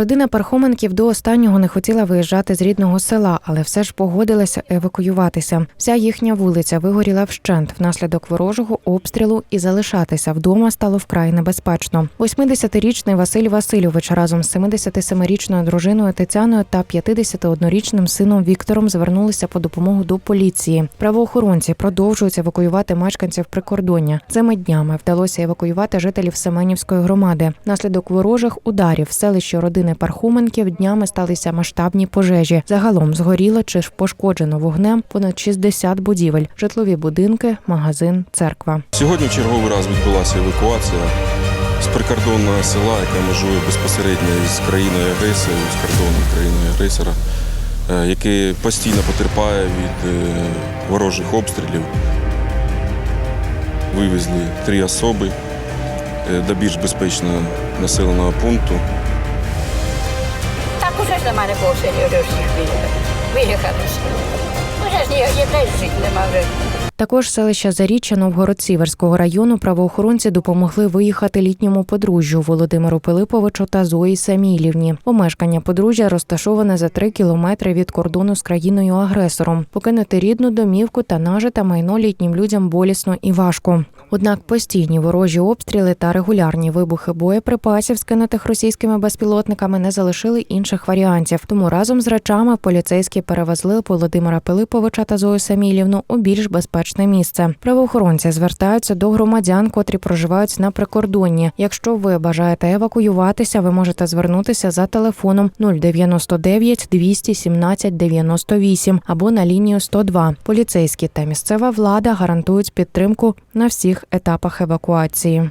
Родина Пархоменків до останнього не хотіла виїжджати з рідного села, але все ж погодилася евакуюватися. Вся їхня вулиця вигоріла вщент внаслідок ворожого обстрілу, і залишатися вдома стало вкрай небезпечно. 80-річний Василь Васильович разом з 77-річною дружиною Тетяною та 51-річним сином Віктором звернулися по допомогу до поліції. Правоохоронці продовжують евакуювати мешканців прикордоння. Цими днями вдалося евакуювати жителів Семенівської громади. Внаслідок ворожих ударів в селищі родини Пархоменків днями сталися масштабні пожежі. Загалом згоріло чи ж пошкоджено вогнем понад 60 будівель, житлові будинки, магазин, церква. Сьогодні в черговий раз відбулася евакуація з прикордонного села, яке межує безпосередньо із країною агресором, з кордоном країною агресора, е, яке постійно потерпає від е, ворожих обстрілів. Вивезли три особи е, до більш безпечного населеного пункту. Так уже ж нема нікого в селі вже всіх виїхали. Всі. Жити нема вже. Також селища Заріччя Новгород-Сіверського району правоохоронці допомогли виїхати літньому подружжю Володимиру Пилиповичу та Зої Самілівні. Помешкання подружжя розташоване за три кілометри від кордону з країною-агресором. Покинути рідну домівку та нажите майно літнім людям болісно і важко. Однак постійні ворожі обстріли та регулярні вибухи боєприпасів, скинутих російськими безпілотниками, не залишили інших варіантів. Тому разом з речами поліцейські перевезли Володимира Пилиповича та Зою Самілівну у більш безпечне місце. Правоохоронці звертаються до громадян, котрі проживають на прикордонні. Якщо ви бажаєте евакуюватися, ви можете звернутися за телефоном 099 217 98 або на лінію 102. Поліцейські та місцева влада гарантують підтримку на всіх етапах евакуації.